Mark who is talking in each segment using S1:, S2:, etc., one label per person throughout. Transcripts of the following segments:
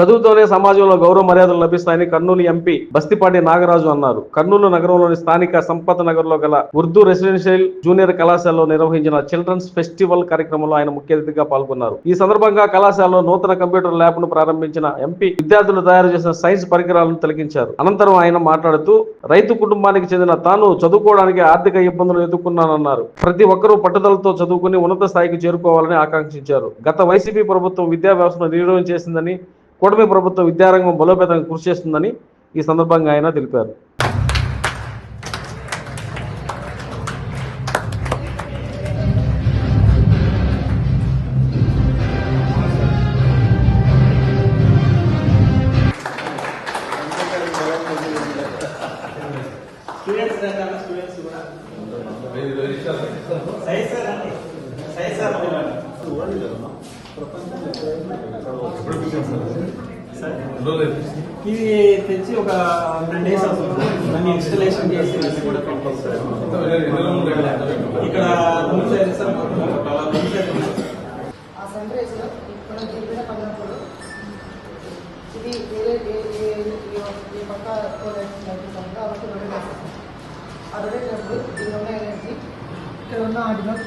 S1: చదువుతోనే సమాజంలో గౌరవ మర్యాదలు లభిస్తాయని కర్నూలు ఎంపీ బస్తిపాటి నాగరాజు అన్నారు. కర్నూలు నగరంలోని స్థానిక సంపత్ నగర్లో గల ఉర్దూ రెసిడెన్షియల్ జూనియర్ కళాశాలలో నిర్వహించిన చిల్డ్రన్స్ ఫెస్టివల్ కార్యక్రమంలో ఆయన ముఖ్య అతిథిగా పాల్గొన్నారు. ఈ సందర్భంగా కళాశాలలో నూతన కంప్యూటర్ ల్యాబ్ను ప్రారంభించిన ఎంపీ విద్యార్థులు తయారు చేసిన సైన్స్ పరికరాలను తొలగించారు. అనంతరం ఆయన మాట్లాడుతూ రైతు కుటుంబానికి చెందిన తాను చదువుకోవడానికి ఆర్థిక ఇబ్బందులు ఎదుర్కొన్నానన్నారు. ప్రతి ఒక్కరూ పట్టుదలతో చదువుకుని ఉన్నత స్థాయికి చేరుకోవాలని ఆకాంక్షించారు. గత వైసీపీ ప్రభుత్వం విద్యా వ్యవస్థను నిర్వహణ చేసిందని కూటమి ప్రభుత్వం విద్యారంగం బలోపేతంగా కృషి చేస్తుందని ఈ సందర్భంగా ఆయన తెలిపారు.
S2: స్టూడెంట్స్ రకాల స్టూడెంట్స్ కూడా సైజ్ సార్ అండి సైజ్ సార్ ఇది తెచ్చి ఒక హండ్రెడ్ డేస్ అవుతుంది. దాన్ని ఇన్స్టలేషన్ చేసి కూడా పెట్టాం సార్ ఇక్కడ రూమ్స్ అయితే సార్?
S3: ఆ సన్ రైజ్ మనం పడినప్పుడు ఇది వేరే ఏ- పక్క కాబట్టి రొటేట్ ఆ ఇక్కడ ఉన్న ఎనర్జీ ఇక్కడ ఉన్న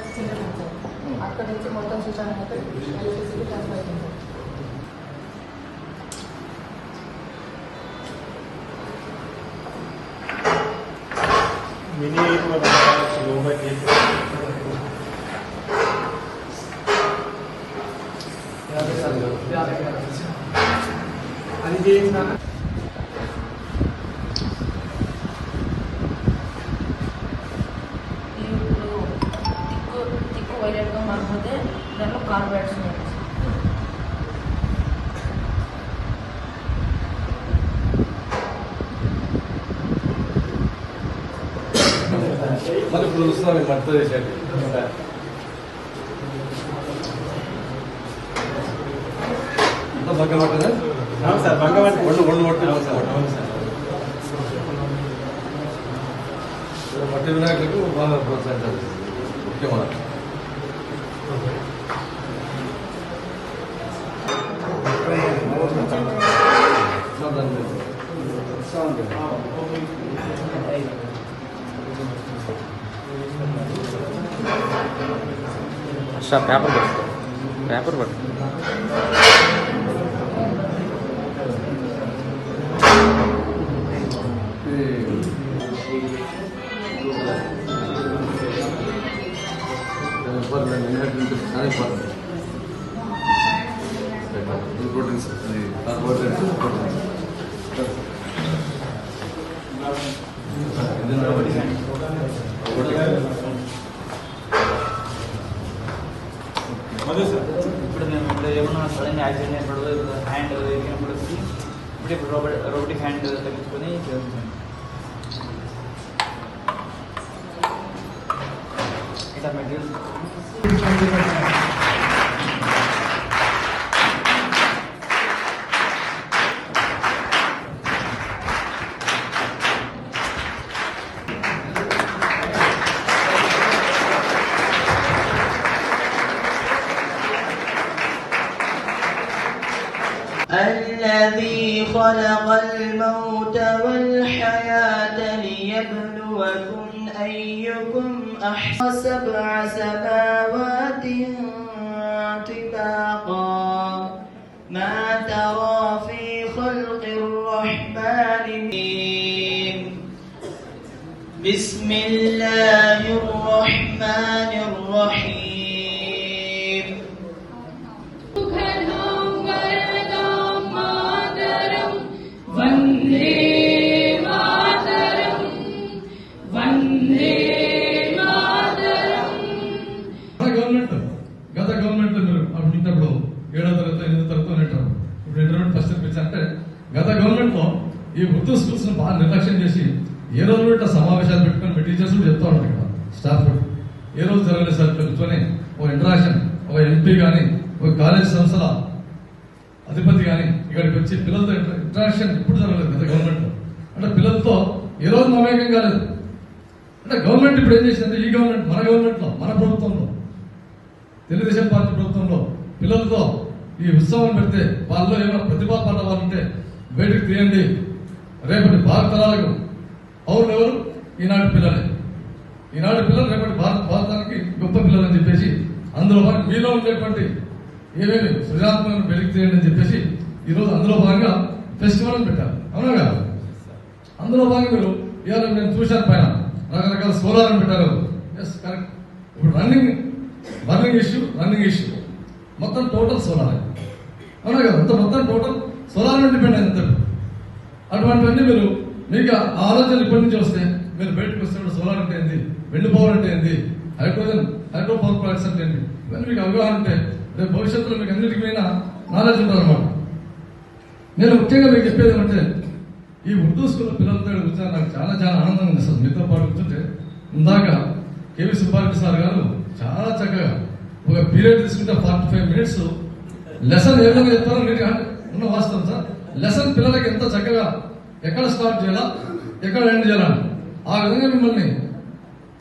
S3: సెంటర్ అక్కడ నుంచి మొత్తం స్విచ్ అయితే ఎలక్ట్రిసిటీ ట్రాన్స్ఫర్ అవుతుంది.
S2: మినీ అది చేసిన
S4: ఇప్పుడు
S5: మరి ఇప్పుడు చూస్తున్నాం మేము మట్టితో చేసేది అంతా పక్కన పట్టదా?
S2: సార్ బంగవాటి
S5: ఒళ్ళు ఒళ్ళు పట్టి.
S2: అవును సార్
S5: మట్టి వినాయకులకు బాగా ప్రోత్సహించాలి. ముఖ్యమైన
S6: సార్ పేపర్ పట్టు పేపర్ పట్టు
S5: ప్రోటీన్స్ కార్బోహైడ్రేట్స్
S2: మధు సార్
S7: ఇప్పుడు మేము ఇప్పుడు ఏమన్నా సడన్ యాక్సిడెంట్ అయినప్పుడు ఇప్పుడు హ్యాండ్ ఎగినప్పుడు ఇప్పుడు ఇప్పుడు రోబోట్ రోబోటిక్ హ్యాండ్ తగ్గించుకొని చేస్తున్నాం ఇట్లా మెటీరియల్స్
S8: الذي خلق الموت والحياة ليبلوكم أيكم أحسن. سبع سماوات طباقا. ما ترى في خلق الرحمن من بسم الله الرحمن الرحيم.
S5: టీచర్స్ బాగా నిర్లక్ష్యం చేసి ఏ రోజు కూడా సమావేశాలు పెట్టుకొని మీ టీచర్స్ కూడా చెప్తా ఉంటారు ఇక్కడ స్టాఫ్ ఏ రోజు జరగలేదు సార్ ఇట్లా కూర్చొని ఒక ఇంటరాక్షన్ ఒక ఎంపీ కానీ ఒక కాలేజ్ సంస్థల అధిపతి కానీ ఇక్కడికి వచ్చి పిల్లలతో ఇంటరాక్షన్ ఎప్పుడు జరగలేదు గత గవర్నమెంట్ అంటే పిల్లలతో ఏ రోజు మమేకం కాలేదు. అంటే గవర్నమెంట్ ఇప్పుడు ఏం చేసిందంటే ఈ గవర్నమెంట్ మన గవర్నమెంట్లో మన ప్రభుత్వంలో తెలుగుదేశం పార్టీ ప్రభుత్వంలో పిల్లలతో ఈ ఉత్సవం పెడితే వాళ్ళలో ఏమైనా ప్రతిభా పడ్డ వాళ్ళు ఉంటే బయటకు తీయండి రేపటి భారత తరాలకు పౌరులు ఎవరు? ఈనాటి పిల్లలే. ఈనాటి పిల్లలు రేపటి భారత భారతానికి గొప్ప పిల్లలు అని చెప్పేసి అందులో భాగంగా మీలో ఉండేటువంటి ఏమేమి సృజనాత్మకను వెలికి తీయండి అని చెప్పేసి ఈరోజు అందులో భాగంగా ఫెస్టివల్ అని పెట్టారు. అవునా కదా? అందులో భాగంగా మీరు ఇవాళ నేను చూశాను పైన. రకరకాల సోలార్ అని పెట్టారు. ఎస్ కరెక్ట్ ఇప్పుడు running running issue running issue మొత్తం టోటల్ సోలార్ అవునా కదా? అంత మొత్తం టోటల్ సోలార్ మీద డిపెండ్ అయింది అటువంటివన్నీ మీరు మీకు ఆ ఆలోచనలు ఇప్పటి నుంచి వస్తే మీరు బయటకు వస్తే సోలార్ అంటే ఏంది? వెండి పవర్ అంటే ఏంది? హైడ్రోజన్ హైడ్రో పవర్ ప్లాంట్స్ అంటే ఏంటి ఇవన్నీ మీకు అవగాహన ఉంటే రేపు భవిష్యత్తులో మీకు అన్నిటికీ మీద నాలెడ్జ్ ఉంటుందన్నమాట నేను ముఖ్యంగా మీకు చెప్పేది ఏమంటే ఈ ఉర్దూ స్కూల్ పిల్లలతో కూర్చొని నాకు చాలా చాలా ఆనందం ఉంది సార్. మీతో పాటు కూర్చుంటే ఇందాక కేవీ సుబ్బారెడ్డి సార్ గారు చాలా చక్కగా ఒక పీరియడ్ తీసుకుంటే ఫార్టీ ఫైవ్ మినిట్స్ లెసన్ ఏ విధంగా చెప్తారో మీరు ఉన్న వాస్తవం సార్. లెసన్ పిల్లలకి ఎంత చక్కగా ఎక్కడ స్టార్ట్ చేయాలా ఎక్కడ ఎండ్ చేయాలని ఆ విధంగా మిమ్మల్ని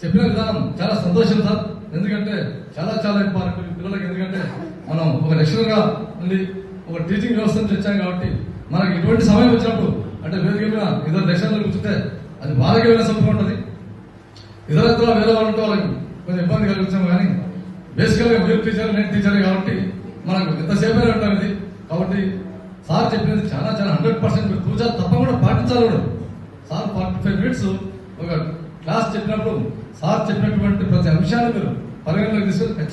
S5: చెప్పిన విధానం చాలా సంతోషం సార్. ఎందుకంటే చాలా చాలా ఇంపార్టెంట్ పిల్లలకి ఎందుకంటే మనం ఒక లెక్చరర్గా ఉండి ఒక టీచింగ్ వ్యవస్థ నుంచి వచ్చాం కాబట్టి మనకి ఇటువంటి సమయం వచ్చినప్పుడు అంటే వేదిక మీద ఇద్దరు లెక్చర్లు కూర్చుంటే అది వాళ్ళకి వెళ్ళిన సొంతం ఉంటుంది. ఇతర వేరే వాళ్ళు ఉంటే వాళ్ళకి కొంచెం ఇబ్బంది కలిగించాం కానీ బేసికల్గా మీరు టీచర్ నేను టీచర్ కాబట్టి మనకు ఎంతసేపు అయినా ఉంటాం ఇది. కాబట్టి చెప్పినది చాలా చాలా హండ్రెడ్ పర్సెంట్ మీరు పూజ తప్పకుండా పాటించాలి కూడా. సార్ ఫార్టీ ఫైవ్ మినిట్స్ ఒక క్లాస్ చెప్పినప్పుడు సార్ చెప్పినటువంటి ప్రతి అంశాన్ని మీరు పరిగణలోకి తీసుకొని